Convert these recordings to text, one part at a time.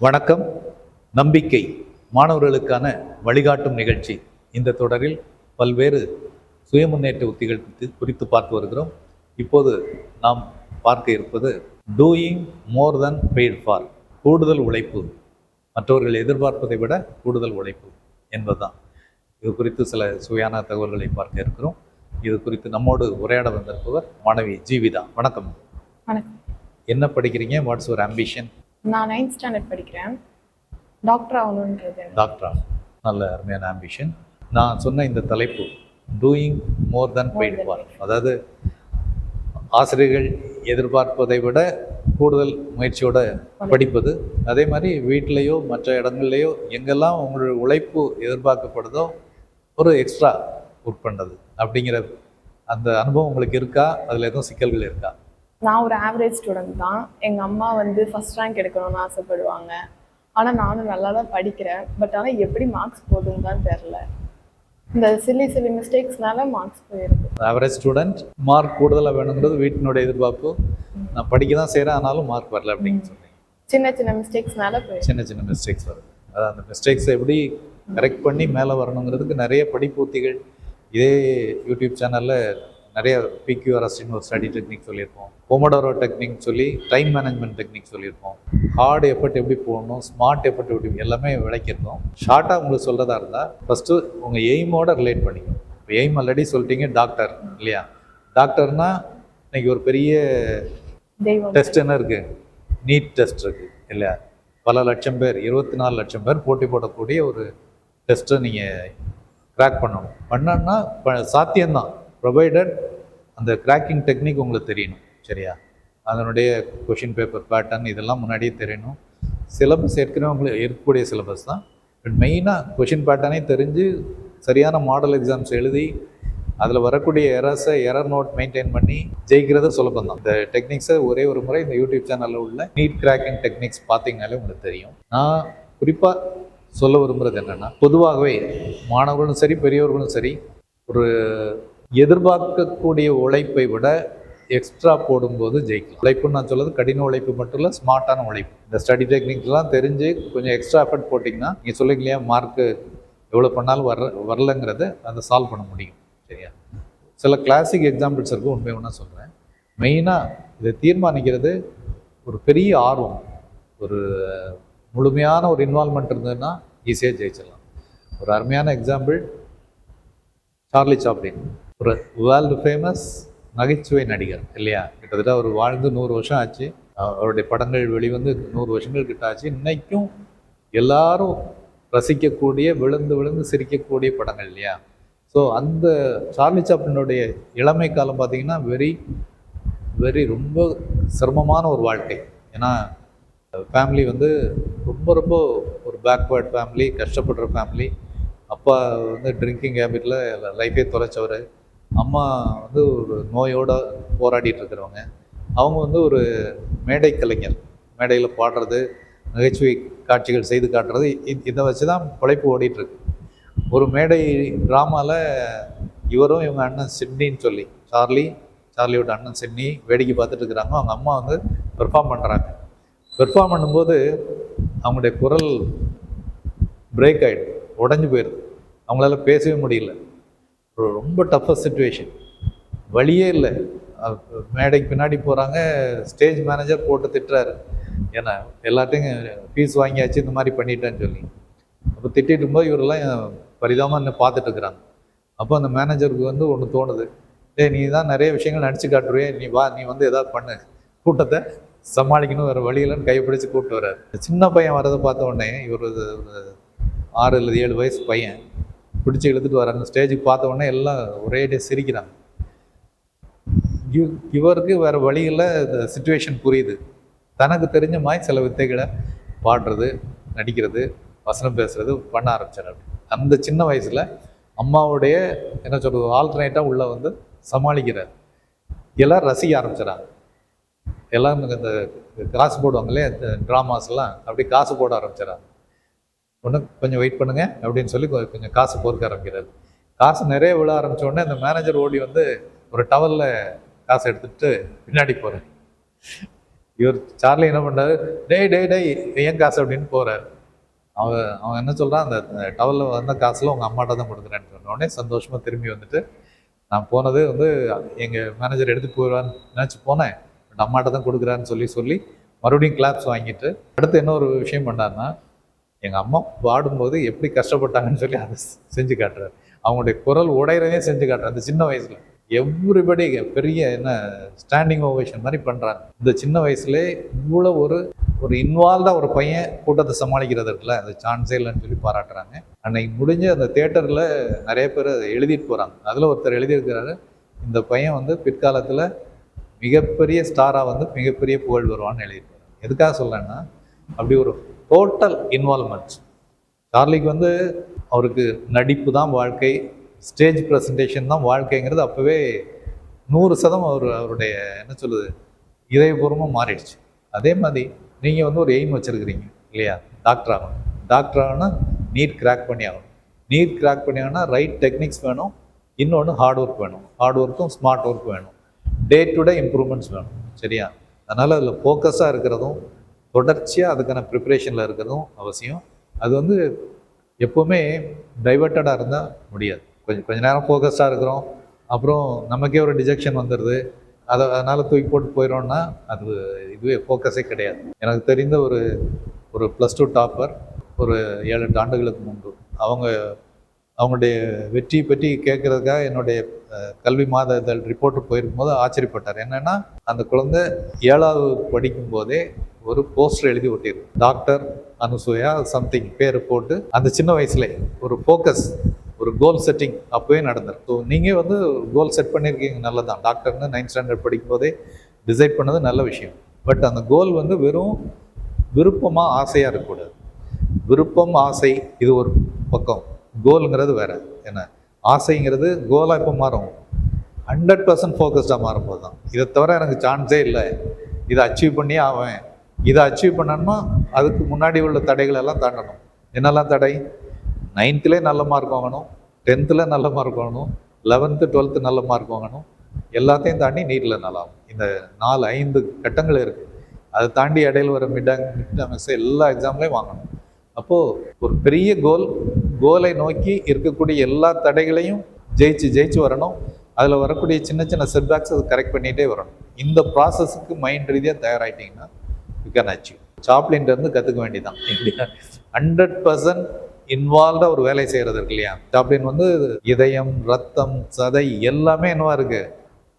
வணக்கம். நம்பிக்கை மாணவர்களுக்கான வழிகாட்டும் நிகழ்ச்சி. இந்த தொடரில் பல்வேறு சுய முன்னேற்ற உத்திகள் குறித்து பார்த்து வருகிறோம். இப்போது நாம் பார்க்க இருப்பது doing more than paid for கூடுதல் உழைப்பு. மற்றவர்கள் எதிர்பார்ப்பதை விட கூடுதல் உழைப்பு என்பதுதான். இது குறித்து சில சுவையான தகவல்களை பார்க்க இருக்கிறோம். இது குறித்து நம்மோடு உரையாட வந்திருப்பவர் மாணவி ஜீவிதா. வணக்கம். வணக்கம். என்ன படிக்கிறீங்க? வாட்ஸ் ஒரு ஆம்பிஷன் நான் நைன்த் ஸ்டாண்டர்ட் படிக்கிறேன். டாக்டர் ஆகணுன்றது. டாக்டரா நல்ல அருமையான ஆம்பிஷன் நான் சொன்ன இந்த தலைப்பு doing more than for paid. அதாவது ஆசிரியர்கள் எதிர்பார்ப்பதை விட கூடுதல் முயற்சியோட படிப்பது அதே மாதிரி வீட்டிலேயோ மற்ற இடங்கள்லையோ எங்கெல்லாம் உங்களுடைய உழைப்பு எதிர்பார்க்கப்படுதோ ஒரு எக்ஸ்ட்ரா ஒர்க் பண்ணது அப்படிங்கிற அந்த அனுபவம் உங்களுக்கு இருக்கா? அதில் எதுவும் சிக்கல்கள் இருக்கா? நான் ஒரு ஆவரேஜ் ஸ்டூடெண்ட் தான். எங்கள் அம்மா வந்து ஃபர்ஸ்ட் ரேங்க் எடுக்கணும்னு ஆசைப்படுவாங்க. ஆனால் நானும் நல்லா தான் படிக்கிறேன். பட் ஆனால் எப்படி மார்க்ஸ் போகுதுன்னு தான் தெரில இந்த சில்லி சில்லி மிஸ்டேக்ஸ்னால மார்க்ஸ் போயிருக்கு ஆவரேஜ் ஸ்டூடெண்ட் மார்க் கூடுதலாக வேணுங்கிறது வீட்டினுடைய எதிர்பார்ப்பு. நான் படிக்க தான் செய்கிறேன் ஆனாலும் மார்க் வரல அப்படின்னு சொல்றீங்க. சின்ன சின்ன மிஸ்டேக்ஸ்னால போயிருக்கு சின்ன சின்ன மிஸ்டேக்ஸ் வருது. அதான் அந்த மிஸ்டேக்ஸை எப்படி கரெக்ட் பண்ணி மேலே வரணுங்கிறதுக்கு நிறைய படிப்பூத்திகள் இதே யூடியூப் சேனலில் நிறைய பிக்யூஆர்எஸ்டின்னு ஒரு ஸ்டடி டெக்னிக் சொல்லியிருப்போம். பொமடோரோ டெக்னிக் சொல்லி டைம் மேனேஜ்மெண்ட் டெக்னிக் சொல்லியிருப்போம். ஹார்ட் எஃபர்ட் எப்படி போடணும் ஸ்மார்ட் எஃபர்ட் எப்படி எல்லாமே விளக்கியிருக்கோம். ஷார்ட்டாக உங்களுக்கு சொல்கிறதா இருந்தால் ஃபஸ்ட்டு உங்கள் எய்மோட ரிலேட் பண்ணிக்கணும். இப்போ எய்ம் ஆல்ரெடி சொல்லிட்டீங்க டாக்டர் இல்லையா? டாக்டர்னா இன்னைக்கு ஒரு பெரிய டெஸ்ட் என்ன இருக்கு? நீட் டெஸ்ட் இருக்கு இல்லையா? பல லட்சம் பேர் இருபத்தி நாலு லட்சம் பேர் போட்டி போடக்கூடிய ஒரு டெஸ்ட்டை நீங்கள் கிராக் பண்ணணும். பண்ணோன்னா சாத்தியம்தான். ப்ரொவைடட் அந்த கிராக்கிங் டெக்னிக் உங்களுக்கு தெரியணும் சரியா? அதனுடைய கொஷின் பேப்பர் பேட்டர்ன் இதெல்லாம் முன்னாடியே தெரியணும். சிலபஸ் ஏற்கனவே உங்களுக்கு இருக்கக்கூடிய சிலபஸ் தான். பட் மெயினாக கொஷின் பேட்டர்னே தெரிஞ்சு சரியான மாடல் எக்ஸாம்ஸ் எழுதி அதில் வரக்கூடிய எரர்ஸை எரர் நோட் மெயின்டைன் பண்ணி ஜெயிக்கிறது சுலபம் தான். இந்த டெக்னிக்ஸை ஒரே ஒரு முறை இந்த யூடியூப் சேனலில் உள்ள நீட் கிராக்கிங் டெக்னிக்ஸ் பார்த்தீங்கனாலே உங்களுக்கு தெரியும். நான் குறிப்பாக சொல்ல விரும்புகிறது என்னென்னா பொதுவாகவே மாணவர்களும் சரி பெரியவர்களும் சரி ஒரு எதிர்பார்க்கக்கூடிய உழைப்பை விட எக்ஸ்ட்ரா போடும்போது ஜெயிக்கலாம். உழைப்புன்னு நான் சொல்றது கடின உழைப்பு மட்டும் இல்லை ஸ்மார்ட்டான உழைப்பு. இந்த ஸ்டடி டெக்னிக்ஸ்லாம் தெரிஞ்சு கொஞ்சம் எக்ஸ்ட்ரா எஃபர்ட் போட்டிங்கன்னா நீங்கள் சொல்லுங்க இல்லையா மார்க்கு எவ்வளோ பண்ணாலும் வர வரலங்கிறத அதை சால்வ் பண்ண முடியும். சரியா? சில கிளாசிக் எக்ஸாம்பிள்ஸ் இருக்கும் உண்மை ஒன்றா சொல்கிறேன் மெயினாக இதை தீர்மானிக்கிறது ஒரு பெரிய ஆர்வம். ஒரு முழுமையான ஒரு இன்வால்மெண்ட் இருந்ததுன்னா ஈஸியாக ஜெயிச்சிடலாம். ஒரு அருமையான எக்ஸாம்பிள் சார்லி சாப்ளின் ஒரு வேர்ல்டு ஃபேமஸ் நகைச்சுவை நடிகர் இல்லையா? கிட்டத்தட்ட அவர் வாழ்ந்து நூறு வருஷம் ஆச்சு. அவருடைய படங்கள் வெளிவந்து நூறு வருஷங்கள் கிட்ட ஆச்சு. இன்னைக்கும் எல்லாரும் ரசிக்கக்கூடிய விழுந்து விழுந்து சிரிக்கக்கூடிய படங்கள் இல்லையா? ஸோ அந்த சார்லி சாப்ளினுடைய இளமை காலம் பார்த்திங்கன்னா வெரி வெரி ரொம்ப சிரமமான ஒரு வாழ்க்கை. ஏன்னா ஃபேமிலி வந்து ரொம்ப ரொம்ப ஒரு பேக்வேர்ட் ஃபேமிலி கஷ்டப்படுற ஃபேமிலி அப்பா வந்து ட்ரிங்கிங் ஹேபிட்டில் லைஃபே தொலைச்சவர். அம்மா வந்து ஒரு நோயோட போராடிட்டு இருக்கிறவங்க. அவங்க வந்து ஒரு மேடை கலைஞர். மேடையில் பாடுறது நகைச்சுவை காட்சிகள் செய்து காட்டுறது இதை வச்சு தான் பிழைப்பு ஓடிட்டுருக்கு. ஒரு மேடை ட்ராமாவில் இவரும் இவங்க அண்ணன் சிட்னின்னு சொல்லி சார்லி சார்லியோட அண்ணன் சிட்னி வேடிக்கை பார்த்துட்டு இருக்கிறாங்க. அவங்க அம்மா வந்து பெர்ஃபார்ம் பண்ணுறாங்க பெர்ஃபார்ம் பண்ணும்போது அவங்களுடைய குரல் பிரேக் ஆகிடும் உடஞ்சி போயிடுது. அவங்களால பேசவே முடியல. ரொம்ப டஃபஸ்ட் சுச்சுவேஷன் வழியே இல்லை. மேடைக்கு பின்னாடி போகிறாங்க ஸ்டேஜ் மேனேஜர் போட்டு திட்டுறாரு. ஏன்னா எல்லாத்தையும் ஃபீஸ் வாங்கியாச்சு இந்த மாதிரி பண்ணிட்டேன்னு சொல்லி. அப்போ திட்டிட்டு இருக்கும்போது இவரெல்லாம் பரிதாபமாக என்ன பார்த்துட்ருக்குறாங்க அப்போ அந்த மேனேஜருக்கு வந்து ஒன்று தோணுது. டே நீ தான் நிறைய விஷயங்கள் நடிச்சு காட்டுறியே. நீ வா நீ வந்து எதாவது பண்ணு. கூட்டத்தை சமாளிக்கணும். வேறு வழியிலன்னு கைப்பிடிச்சு கூப்பிட்டு வர்றாரு. சின்ன பையன் வரதை பார்த்த உடனே இவர் ஒரு ஆறு இல்லை ஏழு வயசு பையன் பிடிச்சி இழுத்துட்டு வராங்க. ஸ்டேஜுக்கு பார்த்த உடனே எல்லாம் ஒரேடியாக சிரிக்கிறாங்க. இவருக்கு வேறு வழியில் இந்த சுச்சுவேஷன் புரியுது. தனக்கு தெரிஞ்ச மாதிரி சில வித்தைகளை பாடுறது நடிக்கிறது வசனம் பேசுறது பண்ண ஆரம்பிச்சார் அந்த சின்ன வயசில் அம்மாவுடைய என்ன சொல்கிறது ஆல்டர்னேட்டாக உள்ளே வந்து சமாளிக்கிறார். எல்லாம் ரசிக்க ஆரம்பிச்சிடாங்க எல்லாம் இந்த காசு போடுவாங்களே இல்லையா இந்த ட்ராமாஸ்லாம் அப்படி காசு போட ஆரம்பிச்சிடாங்க ஒன்று கொஞ்சம் வெயிட் பண்ணுங்க அப்படின்னு சொல்லி கொ- கொஞ்சம் காசு பொறுக்க ஆரம்பிக்கிறாரு. காசு நிறைய விழ ஆரம்பித்தோடனே அந்த மேனேஜர் ஓடி வந்து ஒரு டவலில் காசு எடுத்துட்டு பின்னாடி போகிறேன் இவர் சார்லி என்ன பண்ணாரு டேய் டேய் டேய் ஏன் காசு அப்படின்னு போகிறார் அவன் அவன் என்ன சொல்கிறான் அந்த டவலில் வந்த காசில் உங்கள் அம்மாட்ட தான் கொடுக்குறேன்னு சொன்ன உடனே திரும்பி வந்துட்டு நான் போனது வந்து எங்கள் மேனேஜர் எடுத்து போயிடுவான்னு நினச்சி போனேன். பட் அம்மாட்ட தான் கொடுக்குறான்னு சொல்லி சொல்லி மறுபடியும் கிளாப்ஸ் வாங்கிட்டு அடுத்து என்ன ஒரு விஷயம் பண்ணாருன்னா எங்கள் அம்மா பாடும்போது எப்படி கஷ்டப்பட்டாங்கன்னு சொல்லி அதை செஞ்சு காட்டுறாரு. அவங்களுடைய குரல் உடையிறதே செஞ்சு காட்டுறாரு. அந்த சின்ன வயசில். எவ்ரிபடி பெரிய என்ன ஸ்டாண்டிங் ஓவேஷன் மாதிரி பண்ணுறாங்க இந்த சின்ன வயசுலே இவ்வளோ ஒரு ஒரு இன்வால்வ்டாக ஒரு பையன் கூட்டத்தை சமாளிக்கிறது இருக்குல்ல அது சான்ஸே இல்லைன்னு சொல்லி பாராட்டுறாங்க. அன்னைக்கு முடிஞ்ச அந்த தேட்டரில் நிறைய பேர் அதை எழுதிட்டு போகிறாங்க அதில் ஒருத்தர் எழுதியிருக்கிறாரு இந்த பையன் வந்து பிற்காலத்தில் மிகப்பெரிய ஸ்டாராக வந்து மிகப்பெரிய புகழ் வருவான்னு எழுதியிருக்காரு எதுக்காக சொல்லேன்னா அப்படி ஒரு டோட்டல் இன்வால்மெண்ட் சார்லிக்கு வந்து அவருக்கு நடிப்பு தான் வாழ்க்கை ஸ்டேஜ் ப்ரெசன்டேஷன் தான் வாழ்க்கைங்கிறது அப்போவே நூறு சதம் அவர் அவருடைய என்ன சொல்லுது இதயபூர்வமாக மாறிடுச்சு. அதே மாதிரி நீங்கள் வந்து ஒரு எய்ம் வச்சுருக்கிறீங்க இல்லையா? டாக்டர் ஆகணும். டாக்டர் ஆகணும் நீட் கிராக் பண்ணி ஆகணும். நீட் கிராக் பண்ணி ஆகணும்னா ரைட் டெக்னிக்ஸ் வேணும் இன்னொன்று ஹார்ட் ஒர்க் வேணும். ஹார்ட் ஒர்க்கும் ஸ்மார்ட் ஒர்க் வேணும். டே டு டே இம்ப்ரூவ்மெண்ட்ஸ் வேணும் சரியா? அதனால் அதில் ஃபோக்கஸாக இருக்கிறதும் தொடர்ச்சியாக அதுக்கான ப்ரிப்பரேஷனில் இருக்கிறதும் அவசியம். அது வந்து எப்போவுமே டைவர்ட்டடாக இருந்தால் முடியாது. கொஞ்சம் கொஞ்ச நேரம் ஃபோக்கஸ்டாக இருக்கிறோம். அப்புறம் நமக்கே ஒரு டிஜெக்ஷன் வந்துடுது அதை அதனால் தூக்கி போட்டு போயிடும்னா அது இதுவே ஃபோக்கஸே கிடையாது. எனக்கு தெரிந்த ஒரு ஒரு ப்ளஸ் டூ டாப்பர் ஒரு ஏழு எட்டு ஆண்டுகளுக்கு முன்பு அவங்க அவங்களுடைய வெற்றியை பற்றி கேட்குறதுக்காக என்னுடைய கல்வி மாத இதழ் ரிப்போர்ட்டு போயிருக்கும் போது ஆச்சரியப்பட்டார். என்னென்னா அந்த குழந்தை ஏழாவது படிக்கும் போதே ஒரு போஸ்டர் எழுதி ஒட்டியிருக்கு. டாக்டர் அனுசூயா சம்திங் பேர் போட்டு அந்த சின்ன வயசுல ஒரு ஃபோக்கஸ் ஒரு கோல் செட்டிங் அப்போவே நடந்திருக்கு. ஸோ நீங்கள் வந்து கோல் செட் பண்ணியிருக்கீங்க நல்லதான் டாக்டர்னு நைன்த் ஸ்டாண்டர்ட் படிக்கும் போதே டிசைட் பண்ணது நல்ல விஷயம். பட் அந்த கோல் வந்து வெறும் விருப்பமாக ஆசையாக இருக்கக்கூடாது. விருப்பம் ஆசை இது ஒரு பக்கம். கோலுங்கிறது வேறு. என்ன? ஆசைங்கிறது கோலாக இப்போ மாறும். ஹண்ட்ரட் பர்சன்ட் ஃபோக்கஸ்டாக மாறும்போது தான் இதை தவிர எனக்கு சான்ஸே இல்லை. இதை அச்சீவ் பண்ணியே ஆவேன். இதை அச்சீவ் பண்ணணுமா? அதுக்கு முன்னாடி உள்ள தடைகள் எல்லாம் தாண்டணும். என்னெல்லாம் தடை? நைன்த்துலேயே நல்ல மார்க் வாங்கணும். டென்த்தில் நல்ல மார்க் வாங்கணும். லெவன்த்து டுவெல்த்து நல்ல மார்க் வாங்கணும். எல்லாத்தையும் தாண்டி நீட்டில் நல்லாகும். இந்த நாலு ஐந்து கட்டங்கள் இருக்குது அதை தாண்டி இடையில் வர மிட் மிட் எல்லா எக்ஸாம்லேயும் வாங்கணும். அப்போது ஒரு பெரிய கோல் கோலை நோக்கி இருக்கக்கூடிய எல்லா தடைகளையும் ஜெயிச்சு ஜெயிச்சு வரணும். அதில் வரக்கூடிய சின்ன சின்ன செட்பேக்ஸ் அதை கரெக்ட் பண்ணிகிட்டே வரணும். இந்த ப்ராசஸுக்கு மைண்ட் ரீதியாக தயாராகிட்டிங்கன்னா யூ கேன் அச்சீவ் சாப்ளின்ட்டு கற்றுக்க வேண்டியதான் இந்தியா ஹண்ட்ரட் பர்சன்ட் இன்வால்வ்டாக ஒரு வேலை செய்கிறது இருக்கு இல்லையா? சாப்ளின் வந்து இதயம் ரத்தம் சதை எல்லாமே என்னவா இருக்குது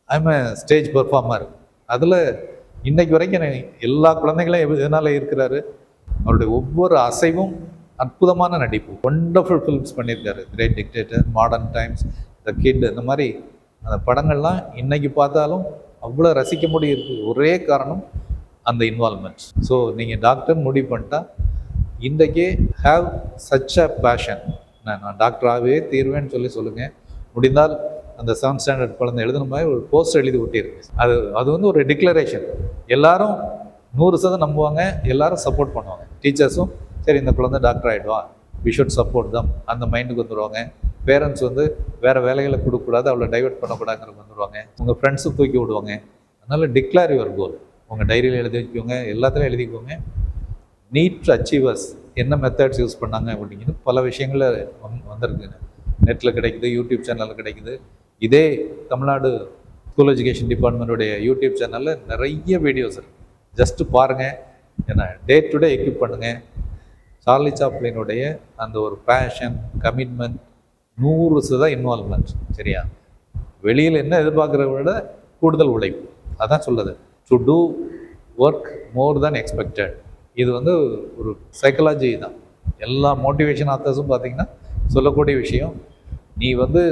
ஐம் ஸ்டேஜ் பெர்ஃபார்மர் அதில் இன்னைக்கு வரைக்கும் எல்லா குழந்தைகளும் எது- இருக்கிறாரு அவருடைய ஒவ்வொரு அசைவும் அற்புதமான நடிப்பு. ஒண்டர்ஃபுல் ஃபிலிம்ஸ் பண்ணியிருக்காரு. Great dictator modern times the kid இந்த மாதிரி அந்த படங்கள்லாம் இன்றைக்கி பார்த்தாலும் அவ்வளோ ரசிக்க முடியிருக்கு ஒரே காரணம் அந்த இன்வால்மெண்ட் ஸோ நீங்கள் டாக்டர் முடிவு பண்ணிட்டா இன்றைக்கே ஹாவ் சச் அ பேஷன் நான் நான் டாக்டராகவே தீர்வேன்னு சொல்லி சொல்லுங்கள் முடிந்தால் அந்த செவன்த் ஸ்டாண்டர்ட் குழந்தை எழுதுன மாதிரி ஒரு போஸ்டர் எழுதி ஒட்டியிருக்கு அது அது வந்து ஒரு டிக்ளரேஷன் எல்லாரும் நூறு சதம் நம்புவாங்க எல்லாரும் சப்போர்ட் பண்ணுவாங்க. டீச்சர்ஸும் சரி இந்த குழந்தை டாக்டர் ஆகிடுவா வி ஷுட் சப்போர்ட் தம் அந்த மைண்டுக்கு வந்துடுவாங்க பேரண்ட்ஸ் வந்து வேறு வேலைகளை கொடுக்கக்கூடாது அவளை டைவர்ட் பண்ணக்கூடாதுங்கிறது வந்துடுவாங்க உங்கள் ஃப்ரெண்ட்ஸும் தூக்கி விடுவாங்க. அதனால் டிக்ளேர் யுவர் கோல் உங்கள் டைரியில் எழுதி வச்சுக்கோங்க எல்லாத்துலையும் எழுதிக்கோங்க. நீட் அச்சீவர்ஸ் என்ன மெத்தட்ஸ் யூஸ் பண்ணாங்க அப்படிங்கிறது பல விஷயங்களில் வந் வந்திருக்குங்க நெட்டில் கிடைக்குது யூடியூப் சேனலில் கிடைக்குது. இதே தமிழ்நாடு ஸ்கூல் எஜுகேஷன் டிபார்ட்மெண்ட்டுடைய யூடியூப் சேனலில் நிறைய வீடியோஸ் இருக்குது ஜஸ்ட்டு பாருங்கள் ஏன்னா டே டு டே எக்யூப் பண்ணுங்கள் சார்லி சாப்ளினுடைய அந்த ஒரு பேஷன் கமிட்மெண்ட் நூறு சதம் இன்வால்மெண்ட் சரியா? வெளியில் என்ன எதிர்பார்க்குறத விட கூடுதல் உழைப்பு. அதான் சொல்லுது to do work more than expected இது வந்து ஒரு சைக்காலஜி தான். எல்லா மோட்டிவேஷன் ஆத்தர்ஸும் பார்த்தீங்கன்னா சொல்லக்கூடிய விஷயம் நீ வந்து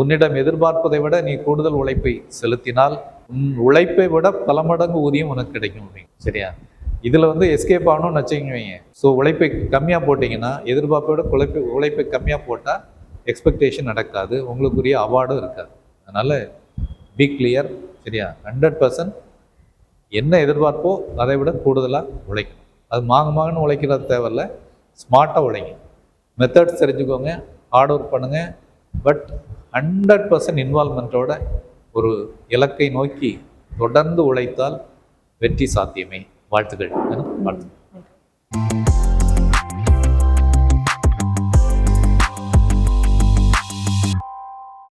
உன்னிடம் எதிர்பார்ப்பதை விட நீ கூடுதல் உழைப்பை செலுத்தினால் உன் உழைப்பை விட பல மடங்கு ஊதியம் உனக்கு கிடைக்கும் அப்படின்னு சரியா? இதில் வந்து எஸ்கேப் ஆகணும்னு வச்சுக்கோங்க. ஸோ உழைப்பை கம்மியாக போட்டிங்கன்னா எதிர்பார்ப்பை விட உழைப்பை உழைப்பை கம்மியாக போட்டால் எக்ஸ்பெக்டேஷன் நடக்காது. உங்களுக்குரிய அவார்டும் இருக்காது. அதனால் பி கிளியர் சரியா? ஹண்ட்ரட் பர்சன்ட் என்ன எதிர்பார்ப்போ அதை விட கூடுதலாக உழைக்கணும். அது மாங்க மாங்கன்னு உழைக்கிறது தேவையில்ல ஸ்மார்ட்டாக உழைங்க. மெத்தட்ஸ் தெரிஞ்சுக்கோங்க ஹார்ட் ஒர்க் பண்ணுங்கள் பட் ஹண்ட்ரட் பர்சன்ட் இன்வால்மெண்ட்டோட ஒரு இலக்கை நோக்கி தொடர்ந்து உழைத்தால் வெற்றி சாத்தியமே. வாழ்த்துக்கள். வாழ்த்து நன்றி.